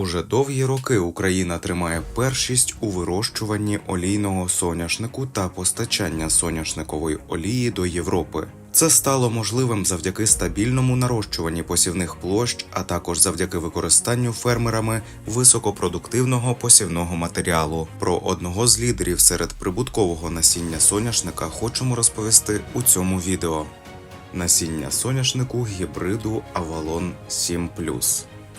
Уже довгі роки Україна тримає першість у вирощуванні олійного соняшнику та постачання соняшникової олії до Європи. Це стало можливим завдяки стабільному нарощуванні посівних площ, а також завдяки використанню фермерами високопродуктивного посівного матеріалу. Про одного з лідерів серед прибуткового насіння соняшника хочемо розповісти у цьому відео. Насіння соняшнику гібриду Avalon 7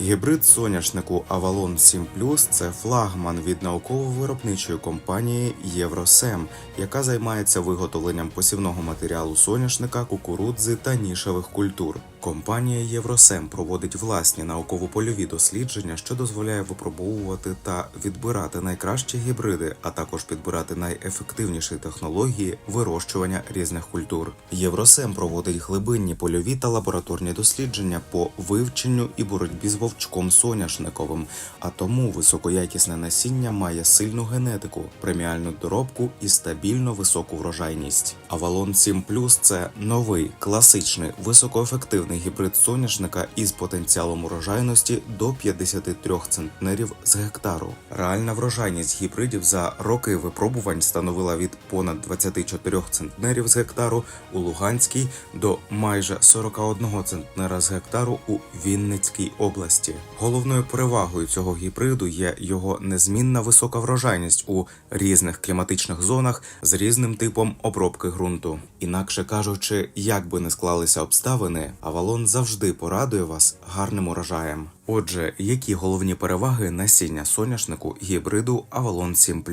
Гібрид соняшнику Avalon 7 це флагман від науково-виробничої компанії Євросем, яка займається виготовленням посівного матеріалу соняшника, кукурудзи та нішевих культур. Компанія Євросем проводить власні науково-польові дослідження, що дозволяє випробовувати та відбирати найкращі гібриди, а також підбирати найефективніші технології вирощування різних культур. Євросем проводить глибинні польові та лабораторні дослідження по вивченню і боротьбі з вовчком соняшниковим, а тому високоякісне насіння має сильну генетику, преміальну доробку і стабільно високу врожайність. Avalon 7 це новий класичний високоефективний гібрид соняшника із потенціалом урожайності до 53 центнерів з гектару. Реальна врожайність гібридів за роки випробувань становила від понад 24 центнерів з гектару у Луганській до майже 41 центнера з гектару у Вінницькій області. Головною перевагою цього гібриду є його незмінна висока врожайність у різних кліматичних зонах з різним типом обробки ґрунту. Інакше кажучи, як би не склалися обставини, Авалон завжди порадує вас гарним урожаєм. Отже, які головні переваги насіння соняшнику гібриду Avalon 7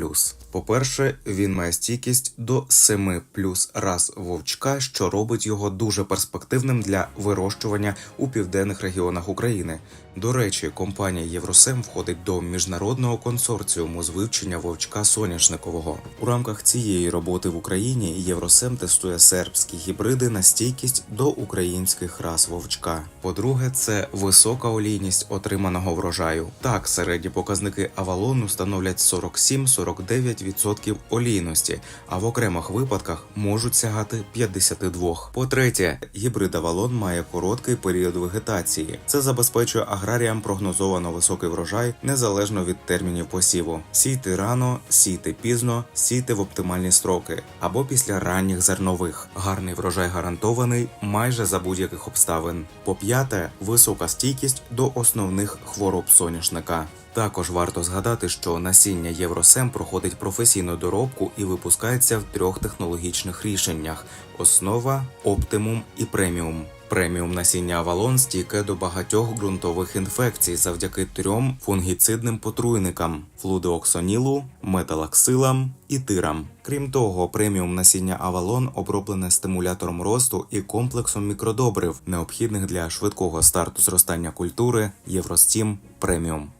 По-перше, він має стійкість до 7 плюс раз вовчка, що робить його дуже перспективним для вирощування у південних регіонах України. До речі, компанія Євросем входить до міжнародного консорціуму з вивчення вовчка соняшникового. У рамках цієї роботи в Україні Євросем тестує сербські гібриди на стійкість до українських рас вовчка. По-друге, це висока олійність отриманого врожаю. Так, середні показники авалону становлять 47-49% олійності, а в окремих випадках можуть сягати 52%. По-третє, гібрид авалон має короткий період вегетації. Це забезпечує аграріям прогнозовано високий врожай незалежно від термінів посіву. Сійте рано, сійте пізно, сійте в оптимальні строки або після ранніх зернових. Гарний врожай гарантований майже за будь-яких обставин. По п'яте, висока стійкість до основних хвороб соняшника. Також варто згадати, що насіння Євросем проходить професійну доробку і випускається в трьох технологічних рішеннях: основа, оптимум і преміум. Преміум насіння Авалон стійке до багатьох ґрунтових інфекцій завдяки трьом фунгіцидним потруйникам: флудооксонілу, металаксилам і тирам. Крім того, преміум насіння Авалон оброблене стимулятором росту і комплексом мікродобрив, необхідних для швидкого старту зростання культури Євростім преміум.